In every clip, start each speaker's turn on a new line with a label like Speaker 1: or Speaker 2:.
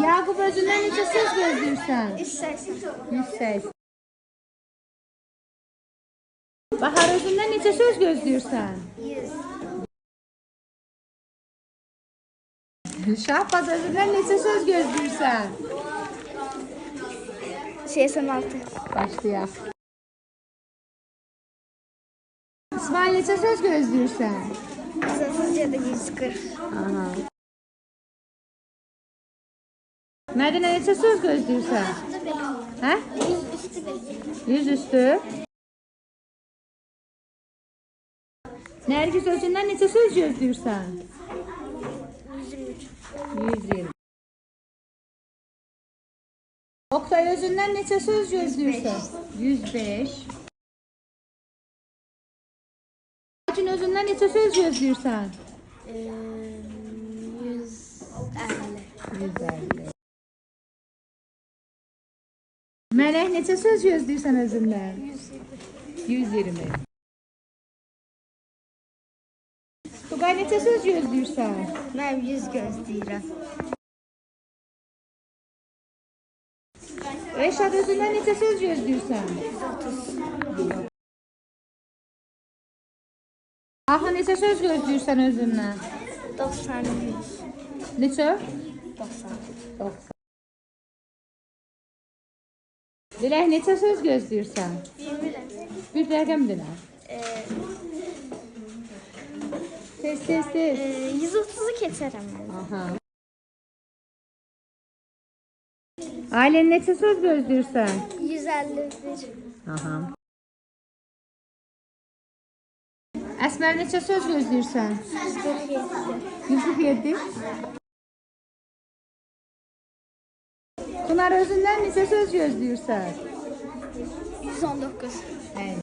Speaker 1: Yaqub özündən neçə söz gözləyirsən?
Speaker 2: İstersen.
Speaker 1: 180. Bahar özündən neçə söz gözləyirsən?
Speaker 2: Yüz.
Speaker 1: Şahbaz özündən neçə söz gözləyirsən?
Speaker 2: Seksen altı.
Speaker 1: Başlayaq. İsmail neçə söz gözləyirsən?
Speaker 2: Kısasızca da yüz kırk.
Speaker 1: Aha. Mədinə neçə söz gözləyirsən? Hə?
Speaker 2: Yüz üstü bir.
Speaker 1: 100 üstü. Nərgiz özündən neçə söz gözləyirsən?
Speaker 2: Yüz üç.
Speaker 1: 120. Oktay özündən neçə söz gözləyirsən? 105. Acın özündən neçə söz gözləyirsən?
Speaker 2: Ee, yüz elli.
Speaker 1: 150. Mələk neçə söz gözləyirsən özündən?
Speaker 2: Yüz
Speaker 1: 120.
Speaker 2: yirmi.
Speaker 1: Tugay neçə söz gözləyirsən?
Speaker 2: Ben yüz gözləyirəm.
Speaker 1: Rəşad özündən neçə söz gözləyirsən? Aha neçə söz gözləyirsən özündən?
Speaker 2: Doksan yüz.
Speaker 1: Neçə?
Speaker 2: Doksan.
Speaker 1: 90. Dilək neçə söz gözləyirsən? Bir rəqəm dinə.
Speaker 2: Ee,
Speaker 1: Tez tez tez.
Speaker 2: e, yüz otuzu keçərəm mən.
Speaker 1: Aha. Ailən neçə söz gözləyirsən?
Speaker 2: Yüz elli bir.
Speaker 1: Aha. Əsmər neçə söz gözləyirsən?
Speaker 2: Yüz kırk yedi.
Speaker 1: 147. Pınar özündən neçə söz
Speaker 2: on dokuz.
Speaker 1: Əyni.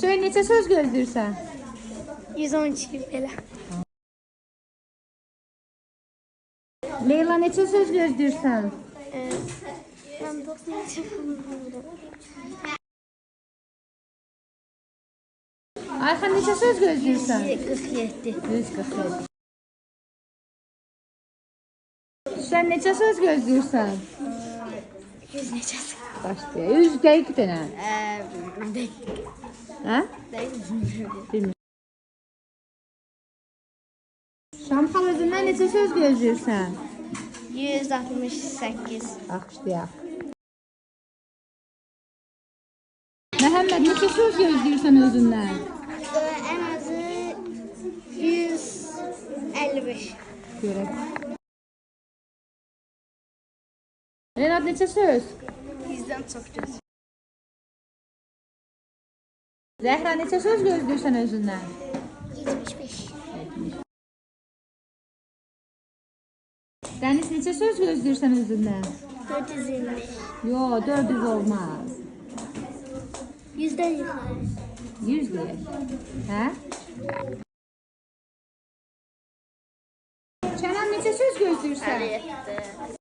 Speaker 1: Söylə neçə söz
Speaker 2: on iki belə.
Speaker 1: Leyla neçə söz gözləyirsən?
Speaker 2: İki bilmirəm.
Speaker 1: Ayxan neçə söz gözləyirsən?
Speaker 2: Kırk yedi.
Speaker 1: 147. Sən neçə söz gözləyirsən?
Speaker 2: Neçəsi?
Speaker 1: Başlayaq. 100 dəqiq.
Speaker 2: Ee, değil.
Speaker 1: Hə? Bilmirəm. Şamxal özündən neçə söz gözləyirsən?
Speaker 2: Yüz altmış sekiz.
Speaker 1: Baxışlayaq. Məhəmməd neçə söz gözləyirsən özündən?
Speaker 2: Ee, en azı yüz elli beş.
Speaker 1: Görək. Renat neçə söz?
Speaker 2: Yüzden çok göz.
Speaker 1: Zəhra neçə söz gözləyirsən özündən?
Speaker 2: Yetmiş beş.
Speaker 1: Dəniz neçə söz?
Speaker 2: Dört yüz yirmi.
Speaker 1: Yo, 400 olmaz.
Speaker 2: Yüzden yukarı.
Speaker 1: 100 deyək. Hə? Kənan neçə söz gözləyirsən?
Speaker 2: yetti.